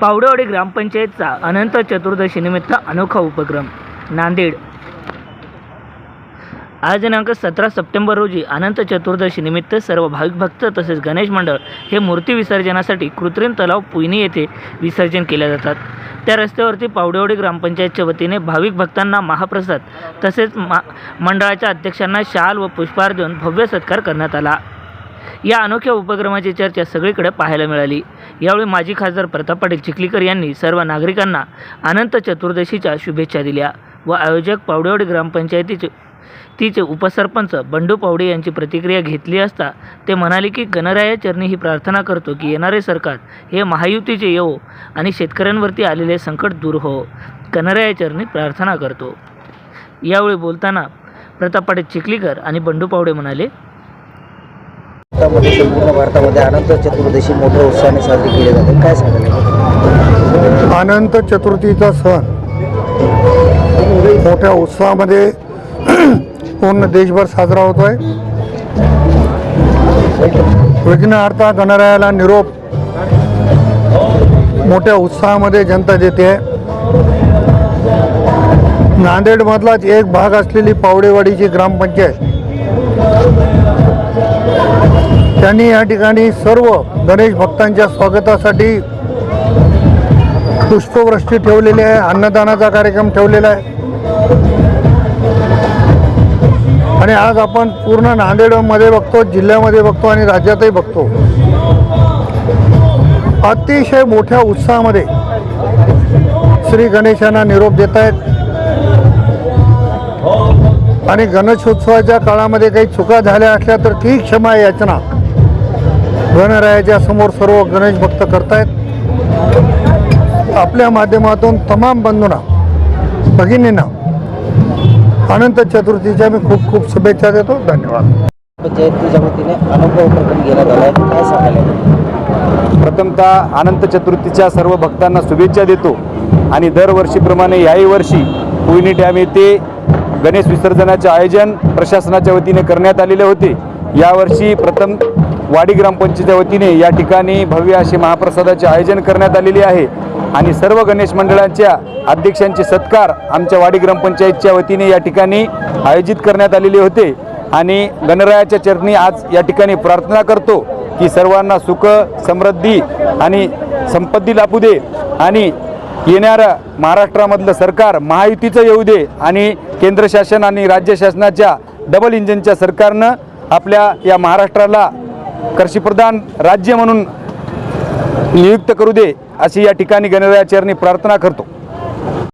पावडेवाडी ग्रामपंचायतचा अनंत चतुर्दशीनिमित्त अनोखा उपक्रम. नांदेड. आज दिनांक सतरा सप्टेंबर रोजी अनंत चतुर्दशीनिमित्त सर्व भाविक भक्त तसेच गणेश मंडळ हे मूर्ती विसर्जनासाठी कृत्रिम तलाव पुयनी येथे विसर्जन केल्या जातात. त्या रस्त्यावरती पावडेवाडी ग्रामपंचायतच्या वतीने भाविक भक्तांना महाप्रसाद तसेच मा मंडळाच्या अध्यक्षांना शाल व पुष्पहार देऊन भव्य सत्कार करण्यात आला. या अनोख्या उपक्रमाची चर्चा सगळीकडे पाहायला मिळाली. यावेळी माजी खासदार प्रताप पाटील चिखलीकर यांनी सर्व नागरिकांना अनंत चतुर्दशीच्या शुभेच्छा दिल्या व आयोजक पावडेवाडी ग्रामपंचायतीचे तिचे उपसरपंच बंडू पावडे यांची प्रतिक्रिया घेतली असता ते म्हणाले की गणराया चरणी ही प्रार्थना करतो की येणारे सरकार हे महायुतीचे येवो आणि शेतकऱ्यांवरती आलेले संकट दूर हो. गणराया चरणी प्रार्थना करतो. यावेळी बोलताना प्रताप पाटील चिखलीकर आणि बंडू पावडे म्हणाले भारतामध्ये संपूर्ण भारतामध्ये अनंत चतुर्दशी मोठ्या उत्साहाने साजरी केली जाते. काय सांगाल? अनंत चतुर्थीचा सण मोठ्या उत्साहामध्ये पूर्ण देशभर साजरा होतो आहे विघ्नहर्ता गणरायाला निरोप मोठ्या उत्साहामध्ये जनता देते. आहे नांदेडमधलाच एक भाग असलेली पावडेवाडीची ग्रामपंचायत त्यांनी या ठिकाणी सर्व गणेश भक्तांच्या स्वागतासाठी पुष्पवृष्टी ठेवलेली आहे अन्नदानाचा कार्यक्रम ठेवलेला आहे. आणि आज आपण पूर्ण नांदेडमध्ये बघतो जिल्ह्यामध्ये बघतो आणि राज्यातही बघतो. अतिशय मोठ्या उत्साहामध्ये श्री गणेशांना निरोप देत आहेत आणि गणेशोत्सवाच्या काळामध्ये काही चुका झाल्या असल्या तर ती क्षमा याचना गणरायाच्या समोर सर्व गणेश भक्त करतायत. आपल्या माध्यमातून तमाम बंधूंना भगिनींना अनंत चतुर्थीच्या मी खूप खूप शुभेच्छा देतो. धन्यवाद. वतीने आहे काय प्रथमतः अनंत चतुर्थीच्या सर्व भक्तांना शुभेच्छा देतो. आणि दरवर्षीप्रमाणे याही वर्षी कोयनी डॅम येथे गणेश विसर्जनाचे आयोजन प्रशासनाच्या वतीने करण्यात आलेले होते. यावर्षी प्रथम वाडी ग्रामपंचायतीच्या वतीने या ठिकाणी भव्य असे महाप्रसादाचे आयोजन करण्यात आलेले आहे. आणि सर्व गणेश मंडळांच्या अध्यक्षांचे सत्कार आमच्या वाडी ग्रामपंचायतच्या वतीने या ठिकाणी आयोजित करण्यात आलेले होते. आणि गणरायाच्या चरणी आज या ठिकाणी प्रार्थना करतो की सर्वांना सुख समृद्धी आणि संपत्ती लाभू दे. आणि येणारं महाराष्ट्रामधलं सरकार महायुतीचं येऊ दे आणि केंद्र शासन आणि राज्य शासनाच्या डबल इंजिनच्या सरकारनं आपल्या या महाराष्ट्राला कृषीप्रधान राज्य म्हणून नियुक्त करू दे अशी या ठिकाणी गणरायाचरणी प्रार्थना करतो.